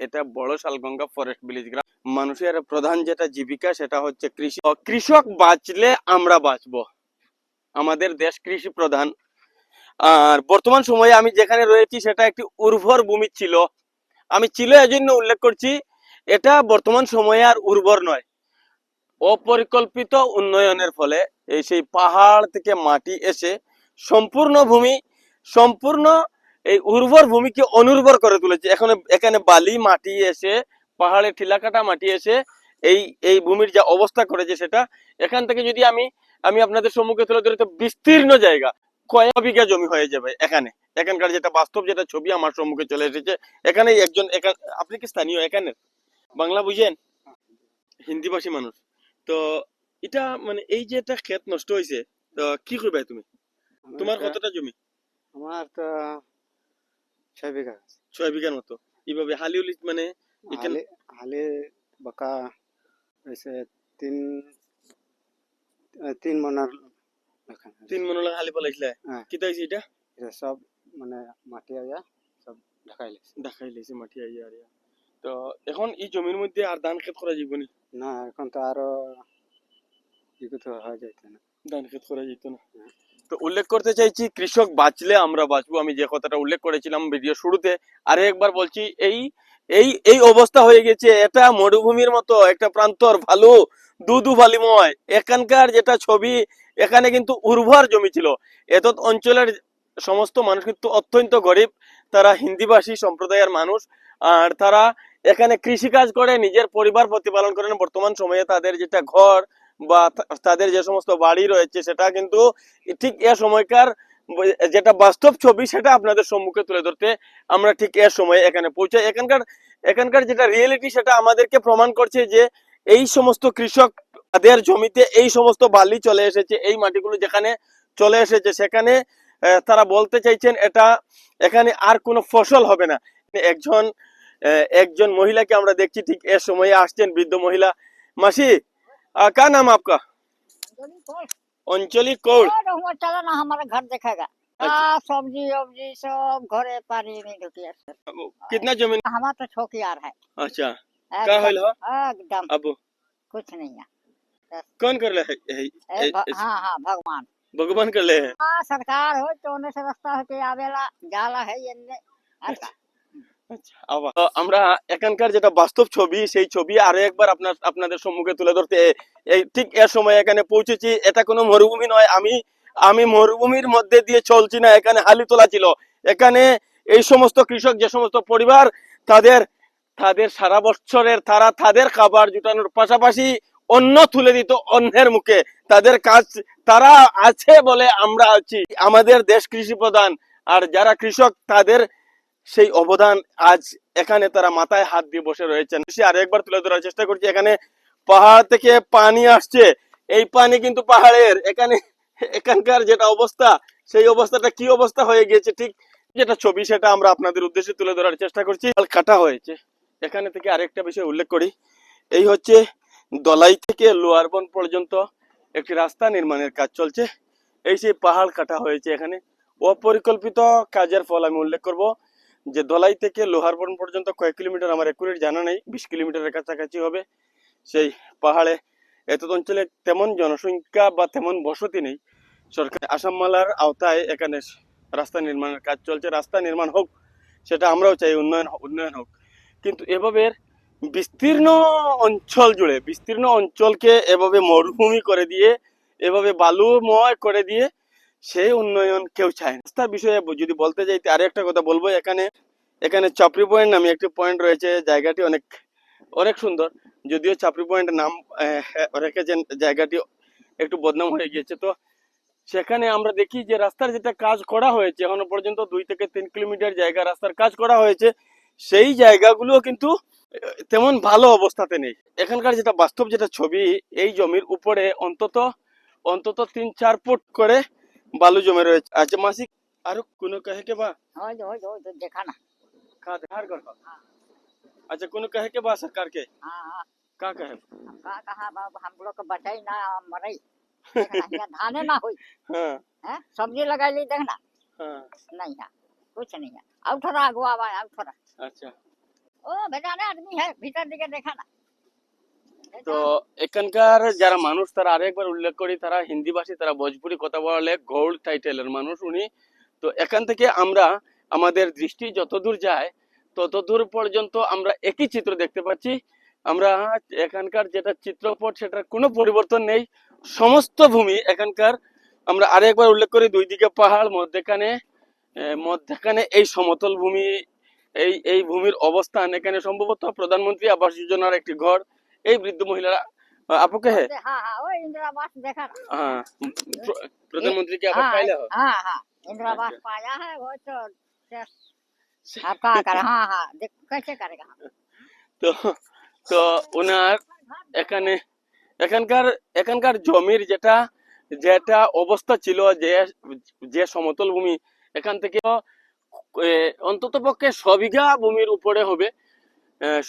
এটা বড় Shalganga forest village গ্রাম। মানুষের প্রধান যেটা জীবিকা, সেটা হচ্ছে কৃষি। কৃষক বাঁচলে আমরা বাঁচবো। আমাদের দেশ কৃষি প্রধান। আর বর্তমান সময়ে আমি যেখানে রয়েছি, সেটা একটি উর্বর ভূমি ছিল। আমি ছিল এজন্য উল্লেখ করছি, এটা বর্তমান সময়ে আর উর্বর নয়। অপরিকল্পিত উন্নয়নের ফলে এই সেই পাহাড় থেকে মাটি এসে সম্পূর্ণ ভূমি, সম্পূর্ণ এই উর্বর ভূমিকে অনুর্বর করে তুলেছে। এখানে এখানে বালি মাটি এসে পাহাড়ে টিলাকাটা মাটি এসে এই এই ভূমির যা অবস্থা করেছে সেটা এখান থেকে যদি আমি আমি আপনাদের সম্মুখে তুলে ধরি তো বিস্তীর্ণ জায়গা কয়েক বিঘা জমি হয়ে যাবে এখানে। এখানকার যেটা বাস্তব যেটা ছবি আমার সম্মুখে চলে এসেছে। এখানে একজন এখান আপনি কি স্থানীয় এখানে বাংলা বুঝেন? হিন্দিভাষী মানুষ। তো এটা মানে এই যে একটা ক্ষেত নষ্ট হয়েছে তো কি করবে তুমি? তোমার কতটা জমি? আমার তো ছয় বিঘা ছয় বিঘার মতো। এইভাবে হালিউলি মানে এখানে- হালি হালি বাকা এসে তিন তিন মনার। তিন মনে হালি পালাইছিলে হ্যাঁ। কি তাইছে এটা? এটা সব মানে মাটি আয়া সব ঢাকাই লেছে। দেখাই লাইছে মাটি আইয়া আর তো এখন এই জমির মধ্যে আর ধান ক্ষেত করা যাবে না? এখন তো আরও ই করতে হয়ে যাইতে না। ধান ক্ষেত করা যেত না। তো উল্লেখ করতে চাইছি, কৃষক বাঁচলে আমরা বাঁচবো। আমি যে কথাটা উল্লেখ করেছিলাম ভিডিও শুরুতে আরে একবার বলছি, এই এই এই অবস্থা হয়ে গেছে। এটা মরুভূমির মতো, একটা প্রান্তর, ভালো, দুদু বালিময় এখানকার যেটা ছবি, এখানে কিন্তু উর্বর জমি ছিল। এত অঞ্চলের সমস্ত মানুষ কিন্তু অত্যন্ত গরিব। তারা হিন্দিভাষী সম্প্রদায়ের মানুষ। আর তারা এখানে কৃষিকাজ করে, নিজের পরিবার প্রতিপালন করেন। বর্তমান সময়ে তাদের যেটা ঘর বা তাদের যে সমস্ত বাড়ি রয়েছে সেটা কিন্তু ঠিক এ সময়কার যেটা বাস্তব ছবি সেটা আপনাদের সম্মুখে তুলে ধরতে আমরা ঠিক এ সময়ে এখানে পৌঁছাই। এখানকার এখানকার যেটা রিয়েলিটি সেটা আমাদেরকে প্রমাণ করছে যে এই সমস্ত কৃষক তাদের জমিতে এই সমস্ত বালি চলে এসেছে, এই মাটিগুলো যেখানে চলে এসেছে সেখানে তারা বলতে চাইছেন এটা এখানে আর কোনো ফসল হবে না। একজন একজন মহিলাকে আমরা দেখছি ঠিক এ সময়ে আসছেন বৃদ্ধ মহিলা। মাসি আহ, का नाम आपका? अंजलि कौड़ और चला ना हमारा घर देखेगा। अच्छा। हाँ सब्ज़ी वब्जी सब घरे पानी नहीं ढुकी कितना ज़मीन? हमारा तो छोकियार है। अच्छा। एकदम। अब कुछ नहीं है। कौन कर ले है, है, है, हाँ हाँ भगवान। भगवान कर ले है। हाँ सरकार हो तो रास्ता होके आवेला जाला है ये আমরা এখানকার যেটা বাস্তব ছবি, সেই ছবি আরও একবার আপনার, আপনাদের সম্মুখে তুলে ধরতে ঠিক এর সময় এখানে পৌঁছেছি। এটা কোনো মরুভূমি নয়। আমি আমি মরুভূমির মধ্যে দিয়ে চলছি না। এখানে হালি তোলা ছিল। এখানে এই সমস্ত কৃষক, যে সমস্ত পরিবার, তাদের তাদের সারা বছরের তারা তাদের খাবার জুটানোর পাশাপাশি অন্য তুলে দিত অন্যের মুখে। তাদের কাজ, তারা আছে বলে আমরা আছি। আমাদের দেশ কৃষি প্রধান। আর যারা কৃষক, তাদের সেই অবদান আজ এখানে তারা মাথায় হাত দিয়ে বসে রয়েছেন। সে আরও একবার তুলে ধরার চেষ্টা করছি। এখানে পাহাড় থেকে পানি আসছে। এই পানি কিন্তু পাহাড়ের। এখানে, এখানকার যেটা অবস্থা, সেই অবস্থাটা কি অবস্থা হয়ে গিয়েছে, ঠিক যেটা ছবি, সেটা আমরা আপনাদের উদ্দেশ্যে তুলে ধরার চেষ্টা করছি। কাটা হয়েছে। এখানে থেকে আরেকটা বিষয় উল্লেখ করি। এই হচ্ছে দলাই থেকে লোয়ারবন পর্যন্ত একটি রাস্তা নির্মাণের কাজ চলছে। এই সেই পাহাড় কাটা হয়েছে এখানে। অপরিকল্পিত কাজের ফল আমি উল্লেখ করব। যে দলাই থেকে লোহারবন পর্যন্ত কয়েক কিলোমিটার আমার একুরেট জানা নেই, বিশ কিলোমিটারের কাছাকাছি হবে। সেই পাহাড়ে এত অঞ্চলে তেমন জনসংখ্যা বা তেমন বসতি নেই। সরকার আসামমালার আওতায় এখানে রাস্তা নির্মাণের কাজ চলছে। রাস্তা নির্মাণ হোক, সেটা আমরাও চাই, উন্নয়ন উন্নয়ন হোক। কিন্তু এভাবে বিস্তীর্ণ অঞ্চল জুড়ে, বিস্তীর্ণ অঞ্চলকে এভাবে মরুভূমি করে দিয়ে, এভাবে বালুময় করে দিয়ে সেই উন্নয়ন কেউ চায় না। রাস্তার বিষয়ে যদি বলতে যাই আরও একটা কথা বলব। এখানে এখানে চাপড়ি পয়েন্ট নামে একটি পয়েন্ট রয়েছে। জায়গাটি অনেক অনেক সুন্দর। যদিও চাপড়ি পয়েন্ট নাম রেখেছেন, জায়গাটি একটু বদনাম হয়ে গিয়েছে। তো সেখানে আমরা দেখি যে রাস্তার যেটা কাজ করা হয়েছে, এখনও পর্যন্ত দুই থেকে তিন কিলোমিটার জায়গা রাস্তার কাজ করা হয়েছে। সেই জায়গাগুলো কিন্তু তেমন ভালো অবস্থাতে নেই। এখানকার যেটা বাস্তব যেটা ছবি, এই জমির উপরে অন্তত অন্তত তিন চার ফুট করে বালু জমে রয়েছে আচ্ছা মাসিক আরো কোনো कहे के बा हो जो हो जो जो देखा ना का धार कर अच्छा कोनो कहे के बा सरकार के हाँ हाँ का कहे का कहा बाब हम लोग को बचाई ना मरई देखना यहाँ धाने ना हुई हाँ है सब्जी लगाई ली देखना हाँ नहीं है कुछ नहीं है अब थोड़ा अगुआ बा अब थोड़ा अच्छा ओ बेचारे आदमी है भीतर दिखे देखा ना তো এখানকার যারা মানুষ, তারা আরেকবার উল্লেখ করি, তারা হিন্দি ভাষী তারা ভোজপুরি কথা বলে গৌড় টাইটেলের মানুষ উনি। তো এখান থেকে আমরা আমাদের দৃষ্টি যতদূর যায়, ততদূর পর্যন্ত আমরা একই চিত্র দেখতে পাচ্ছি। আমরা এখানকার যেটা চিত্রপট, সেটার কোনো পরিবর্তন নেই। সমস্ত ভূমি এখানকার, আমরা আরেকবার উল্লেখ করি, দুই দিকে পাহাড়, মধ্যেখানে মধ্যেখানে এই সমতল ভূমি, এই এই ভূমির অবস্থান। এখানে সম্ভবত প্রধানমন্ত্রী আবাস যোজনার একটি ঘর। এই বৃদ্ধ মহিলারা আহ, আপুকে হে हाँ हाँ वो इंदिरा आवास देखा ना হ্যাঁ প্র- প্রধানমন্ত্রী কি আবার हाँ পাইলে हो? हाँ हाँ इंदिरा आवास अच्छा। पाया है वो तो क्या- आप क्या करें हाँ हाँ देख कैसे करेगा তো তো ওনার এখানে এখানকার এখানকার জমির যেটা যেটা অবস্থা ছিল যে যে সমতল ভূমি এখান থেকে অন্তত পক্ষে সবিঘা ভূমির উপরে হবে আহ,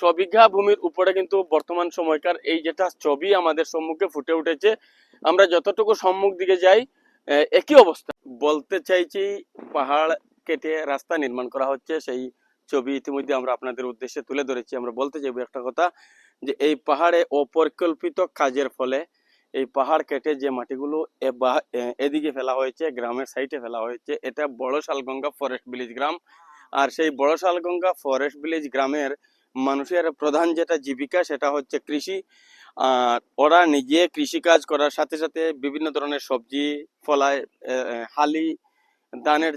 সবিঘা ভূমির উপরে কিন্তু বর্তমান সময়কার এই যেটা ছবি আমাদের সম্মুখে ফুটে উঠেছে, আমরা যতটুকু সম্মুখ দিকে যাই একই অবস্থা। বলতে চাইছি, পাহাড় কেটে রাস্তা নির্মাণ করা হচ্ছে, সেই ছবি ইতিমধ্যে আমরা আপনাদের উদ্দেশ্যে তুলে ধরেছি। আমরা বলতে চাইব একটা কথা, যে এই পাহাড়ে অপরিকল্পিত কাজের ফলে এই পাহাড় কেটে যে মাটিগুলো এদিকে ফেলা হয়েছে, গ্রামের সাইডে ফেলা হয়েছে, এটা বড় শালগঙ্গা ফরেস্ট ভিলেজ গ্রাম। আর সেই বড় শালগঙ্গা ফরেস্ট ভিলেজ গ্রামের মানুষের প্রধান যেটা জীবিকা সেটা হচ্ছে কৃষি। আর ওরা নিজে কৃষি কাজ করার সাথে সাথে বিভিন্ন ধরনের সবজি ফলায় হালি, ধানের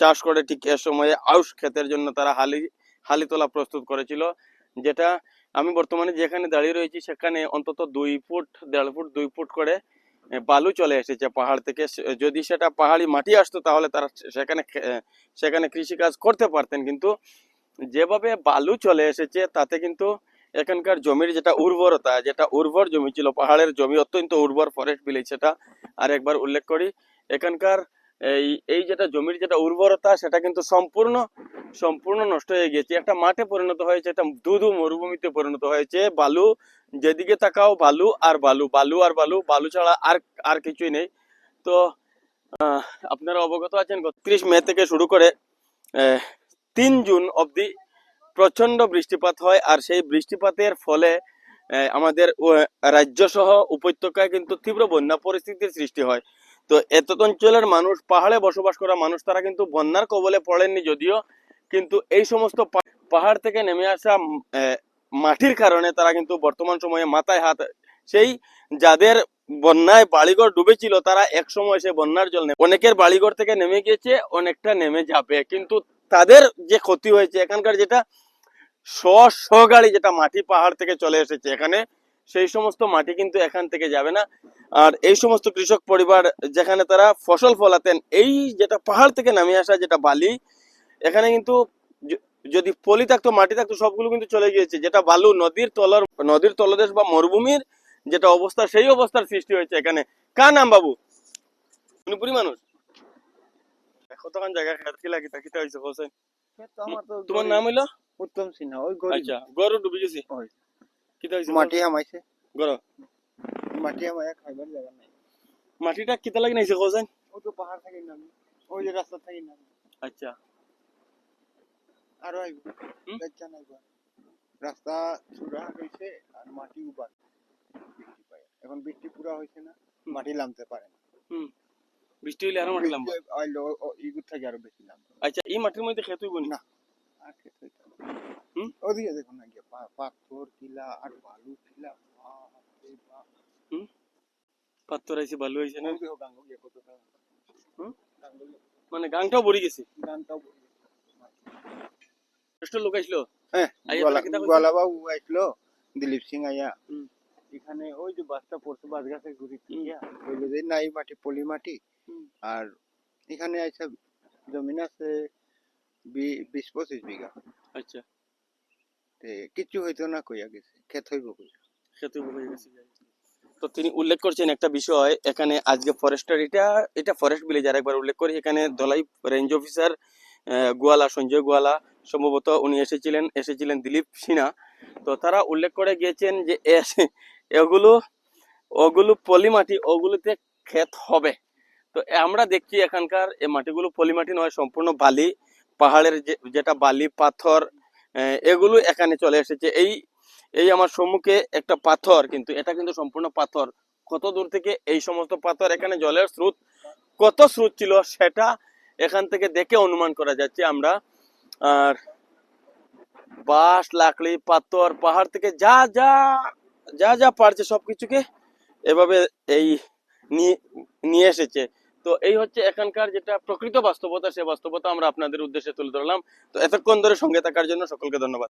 চাষ করে ঠিক এ সময়ে আউশ ক্ষেতের জন্য তারা হালি হালি তোলা প্রস্তুত করেছিল। যেটা আমি বর্তমানে যেখানে দাঁড়িয়ে রয়েছি সেখানে অন্তত দুই ফুট, দেড় ফুট, দুই ফুট করে বালু চলে এসেছে পাহাড় থেকে। যদি সেটা পাহাড়ি মাটি আসতো তাহলে তারা সেখানে সেখানে কৃষিকাজ করতে পারতেন। কিন্তু যেভাবে বালু চলে এসেছে, তাতে কিন্তু এখানকার জমির যেটা উর্বরতা, যেটা উর্বর জমি ছিল, পাহাড়ের জমি, অত্যন্ত উর্বর ফরেস্ট ভিলেজ সেটা, আর একবার উল্লেখ করি, এখানকার এই এই যেটা জমির যেটা উর্বরতা, সেটা কিন্তু সম্পূর্ণ সম্পূর্ণ নষ্ট হয়ে গিয়েছে। একটা মাঠে পরিণত হয়েছে, একটা ধুধু মরুভূমিতে পরিণত হয়েছে, বালু, যেদিকে তাকাও বালু আর বালু বালু আর বালু বালু ছাড়া আর আর কিছুই নেই। তো আপনারা অবগত আছেন ত্রিশ মে থেকে শুরু করে তিন জুন অবধি প্রচণ্ড বৃষ্টিপাত হয় আর সেই বৃষ্টিপাতের ফলে আমাদের রাজ্য সহ উপত্যকায় কিন্তু তীব্র বন্যা পরিস্থিতির সৃষ্টি হয়। তো এত অঞ্চলের মানুষ, পাহাড়ে বসবাস করা মানুষ, তারা কিন্তু বন্যার কবলে পড়েননি যদিও, কিন্তু এই সমস্ত পাহাড় থেকে নেমে আসা মাটির কারণে তারা কিন্তু বর্তমান সময়ে মাথায় হাত, সেই যাদের বন্যায় বাড়িঘর ডুবেছিল, তারা এক সময় সে বন্যার জল অনেকের বাড়িঘর থেকে নেমে গিয়েছে, অনেকটা নেমে যাবে। কিন্তু তাদের যে ক্ষতি হয়েছে, এখানকার যেটা শ যেটা মাটি পাহাড় থেকে চলে এসেছে এখানে, সেই সমস্ত মাটি কিন্তু এখান থেকে যাবে না। আর এই সমস্ত কৃষক পরিবার যেখানে তারা ফসল ফলাতেন, এই যেটা পাহাড় থেকে নামিয়ে আসা যেটা বালি, এখানে কিন্তু যদি পলি থাকতো, মাটি থাকতো, সবগুলো কিন্তু চলে গিয়েছে। যেটা বালু, নদীর তলর, নদীর তলদেশ বা মরুভূমির যেটা অবস্থা, সেই অবস্থার সৃষ্টি হয়েছে এখানে। কার নাম বাবু? মণিপুরি মানুষ। কতক্ষণ জায়গা খেতে কি লাগি কিতা হয়েছে হোসেন? তোমার নাম হইল? উত্তম সিনহা ওই গরিব আচ্ছা গরু ডুবে গেছি। ওই। কিতা হয়েছে মাটি হামাইছে গরু? মাটি হামাইয়া খাইবার জায়গা নাই। মাটিটা কিতা লাগি নাইছে হোসেন? ওই তো পাহাড় থেকে নামি ওই যে রাস্তা থেকে নামি আচ্ছা। আরও আইব? বেচা নাইব রাস্তা চূড়া হয়েছে আর মাটি উবার এখন বৃষ্টি পুরা হয়েছে না মাটি নামতে পারে না। হুম। বৃষ্টি হইলে আরও মাটি লাম্বা আইলো ইগুর থেকে আরও বেশি নামবে আচ্ছা এই মাটির মধ্যে খেতে হইব না না। আর খেতে হইতে হুম? ওদিকে দেখুন না গিয়ে পাথর কিলা আর বালু কিলা। পাত্তর আইছে ভালো হয়েছে না। হুম? মানে গাংটাও ভরি গেছে গানটাও বলে গেছে। লোক আইসলো হ্যাঁ গোয়ালা- আইসলো দিলীপ সিং আইয়া হুম। এখানে ওই যে বাসটা পড়ছে বাস গাছের হুম। বলল যে না এই মাটি পলি মাটি। আর এখানে আইসা জমিন আছে বিশ পঁচিশ বিঘা। আচ্ছা। কিছু হইতো না কইয়া গেছে ক্ষেত হইব কইয়া। হয়ে গেছে। তো তিনি উল্লেখ করছেন একটা বিষয় এখানে আজকে ফরেস্টার এটা এটা ফরেস্ট ভিলেজ আর একবার উল্লেখ করি এখানে ধলাই রেঞ্জ অফিসার গোয়ালা সঞ্জয় গোয়ালা সম্ভবত উনি এসেছিলেন এসেছিলেন দিলীপ সিনহা। তো তারা উল্লেখ করে গিয়েছেন যে এগুলো, ওগুলো পলি মাটি ওগুলোতে ক্ষেত হবে। তো আমরা দেখছি এখানকার এই মাটিগুলো পলি মাটি নয়, সম্পূর্ণ বালি, পাহাড়ের যেটা বালি, পাথর এগুলো এখানে চলে এসেছে। এই এই আমার সম্মুখে একটা পাথর, কিন্তু এটা কিন্তু সম্পূর্ণ পাথর। কত দূর থেকে এই সমস্ত পাথর এখানে জলের স্রোত, কত স্রোত ছিল সেটা এখান থেকে দেখে অনুমান করা যাচ্ছে আমরা। আর বাঁশ, লাকড়ি, পাথর, পাহাড় থেকে যা যা যা যা পারছে সব কিছুকে এভাবে এই নিয়ে এসেছে। তো এই হচ্ছে এখানকার যেটা প্রকৃত বাস্তবতা, সে বাস্তবতা আমরা আপনাদের উদ্দেশ্যে তুলে ধরলাম। তো এতক্ষণ ধরে সঙ্গে থাকার জন্য সকলকে ধন্যবাদ।